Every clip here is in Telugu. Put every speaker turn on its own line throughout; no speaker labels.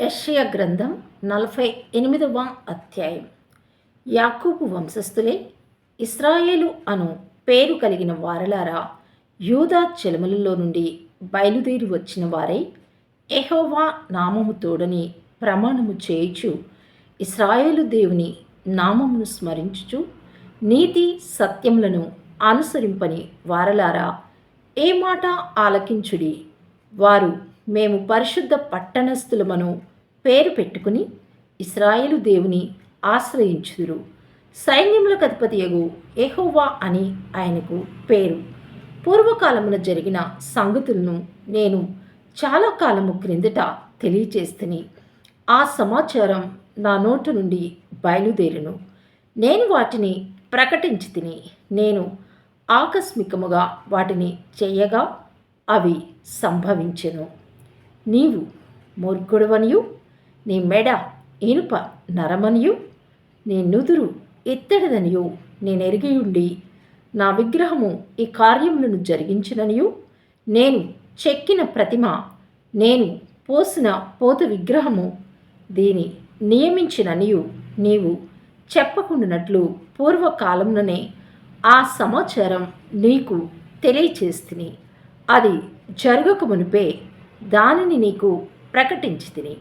యెషయా గ్రంథం నలభై ఎనిమిదవ అధ్యాయం. యాకూబు వంశస్థులే ఇస్రాయేలు అను పేరు కలిగిన వారలారా యూదా చెలమలలో నుండి బయలుదేరి వచ్చిన వారై ఎహోవా నామము తోడని ప్రమాణము చేయుచు ఇస్రాయేలు దేవుని నామమును స్మరించుచు నీతి సత్యములను అనుసరింపని వారలారా ఏ మాట ఆలకించుడి? వారు మేము పరిశుద్ధ పట్టణస్థులమను పేరు పెట్టుకుని ఇస్రాయేలు దేవుని ఆశ్రయించుదురు. సైన్యములకు అధిపతియగు ఎహోవా అని ఆయనకు పేరు. పూర్వకాలమున జరిగిన సంగతులను నేను చాలా కాలము క్రిందట తెలియచేస్తుని ఆ సమాచారం నా నోటు నుండి బయలుదేరును. నేను వాటిని ప్రకటించి తిని నేను ఆకస్మికముగా వాటిని చేయగా అవి సంభవించెను. నీవు మూర్ఖుడవనియు నీ మెడ ఇనుప నరమనియు నీ నుదురు ఇత్తడిదనియు నేనెరిగియుండి నా విగ్రహము ఈ కార్యములను జరిగించిననియు నేను చెక్కిన ప్రతిమ నేను పోసిన పోత విగ్రహము దీని నియమించిననియు నీవు చెప్పకుండానట్లు పూర్వకాలంలోనే ఆ సమాచారం నీకు తెలియచేస్తుని. అది జరగక మునిపే దానిని నీకు ప్రకటించి తిని.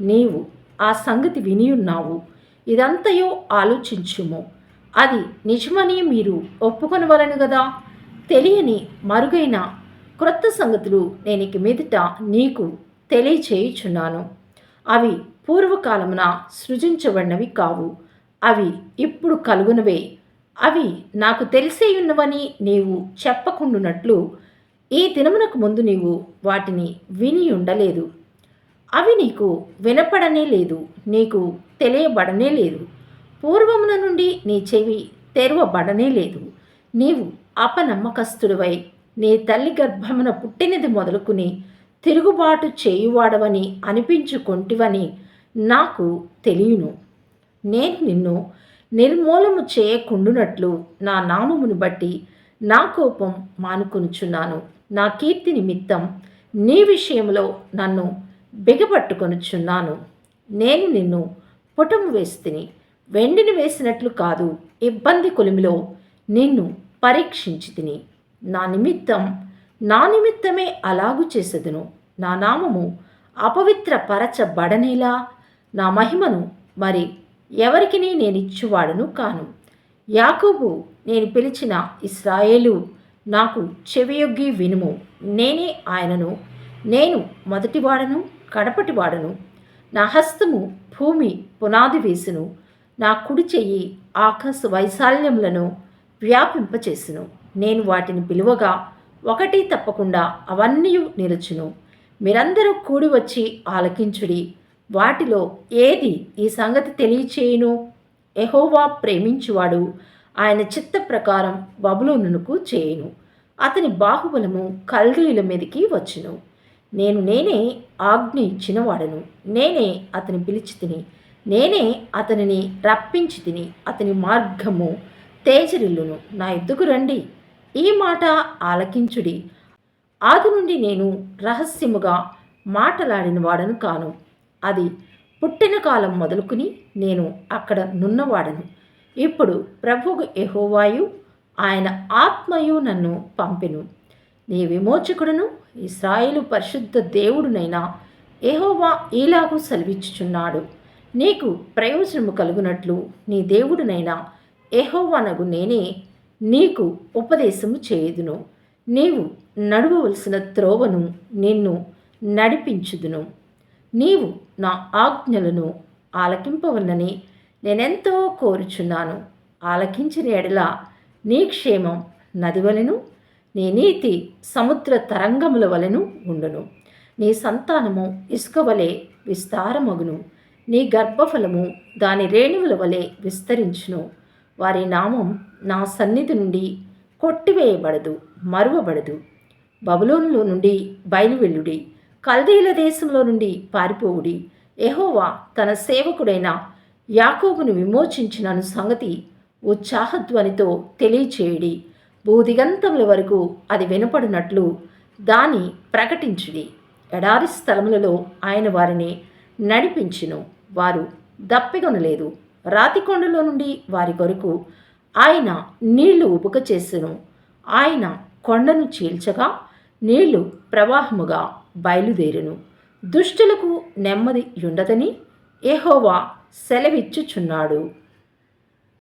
నీవు ఆ సంగతి వినియున్నావు ఇదంతయో ఆలోచించుము. అది నిజమని మీరు ఒప్పుకొనవలను కదా తెలియని మరుగైన క్రొత్త సంగతులు నేను ఇక మీదట నీకు తెలియచేయుచున్నాను. అవి పూర్వకాలమున సృజించబడినవి కావు. అవి ఇప్పుడు కలుగునవే. అవి నాకు తెలిసే ఉన్నవని నీవు చెప్పకుండునట్లు ఈ దినమునకు ముందు నీవు వాటిని విని ఉండలేదు. అవి నీకు వినపడనే లేదు నీకు తెలియబడనే లేదు. పూర్వమున నుండి నీ చెవి తెరవబడనే లేదు. నీవు అపనమ్మకస్తుడివై నీ తల్లి గర్భమున పుట్టినది మొదలుకుని తిరుగుబాటు చేయువాడవని అనిపించుకొంటివని నాకు తెలియను. నేను నిన్ను నిర్మూలము చేయకుండునట్లు నా నామమును బట్టి నా కోపం మానుకొనుచున్నాను. నా కీర్తి నిమిత్తం నీ విషయంలో నన్ను బిగపట్టుకొనుచున్నాను. నేను నిన్ను పుటము వేస్తుని వెండిని వేసినట్లు కాదు ఇబ్బంది కొలిమిలో నిన్ను పరీక్షించి తిని నా నిమిత్తం నా నిమిత్తమే అలాగు చేసేదను. నా నామము అపవిత్ర పరచబడనేలా నా మహిమను మరి ఎవరికి నేనిచ్చువాడను కాను. యాకోబు నేను పిలిచిన ఇస్రాయేలు నాకు చెవియొగ్గి వినుము. నేనే ఆయనను. నేను మొదటివాడను కడపటివాడను. నా హస్తము భూమి పునాది వేసును. నా కుడి చెయ్యి ఆకాశ వైశాల్యములను వ్యాపింపచేసును. నేను వాటిని పిలువగా ఒకటి తప్పకుండా అవన్నీ నిలుచును. మీరందరూ కూడి వచ్చి ఆలకించుడి. వాటిలో ఏది ఈ సంగతి తెలియచేయును? ఎహోవా ప్రేమించువాడు. ఆయన చిత్త ప్రకారం బబులోనునకు చేయును. అతని బాహుబలము కల్దీయుల మీదకి వచ్చును. నేను నేనే ఆజ్ఞ ఇచ్చినవాడను నేనే అతని పిలిచి తిని నేనే అతనిని రప్పించి తిని అతని మార్గము తేజరిల్లును. నా ఎద్దుకు రండి. ఈ మాట ఆలకించుడి. ఆది నుండి నేను రహస్యముగా మాటలాడిన వాడను కాను. అది పుట్టిన కాలం మొదలుకుని నేను అక్కడ నున్నవాడను. ఇప్పుడు ప్రభువు ఎహోవాయు ఆయన ఆత్మయు నన్ను పంపెను. నీ విమోచకుడును ఇస్రాయిలు పరిశుద్ధ దేవుడునైనా ఎహోవా ఈలాగు సెలవిచ్చుచున్నాడు. నీకు ప్రయోజనము కలుగునట్లు నీ దేవుడునైనా ఎహోవానగు నేనే నీకు ఉపదేశము చేయుదును. నీవు నడవవలసిన త్రోవను నిన్ను నడిపించుదును. నీవు నా ఆజ్ఞలను ఆలకింపవల్లని నేనెంతో కోరుచున్నాను. ఆలకించిన ఎడల నీ క్షేమం నది వలెను నీ నీతి సముద్ర తరంగముల వలెను ఉండును. నీ సంతానము ఇసుక వలె విస్తారమగును. నీ గర్భఫలము దాని రేణువుల వలె విస్తరించును. వారి నామం నా సన్నిధి నుండి కొట్టివేయబడదు మరువబడదు. బబులోనులో నుండి బయలువెళ్ళుడి కల్దీల దేశంలో నుండి పారిపోవుడి. ఎహోవా తన సేవకుడైన యాకోబును విమోచించిన సంగతి ఉత్సాహధ్వనితో తెలియచేయుడి. భూదిగంతముల వరకు అది వినపడినట్లు దాని ప్రకటించుడి ఎడారి స్థలములలో ఆయన వారిని నడిపించును. వారు దప్పికొనలేదు. రాతి కొండలో నుండి వారి కొరకు ఆయన నీళ్ళు ఉబుక చేసెను. ఆయన కొండను చీల్చగా నీళ్ళు ప్రవాహముగా బయలుదేరును. దుష్టులకు నెమ్మది ఉండదని ఎహోవా సెలవిచ్చుచున్నాడు.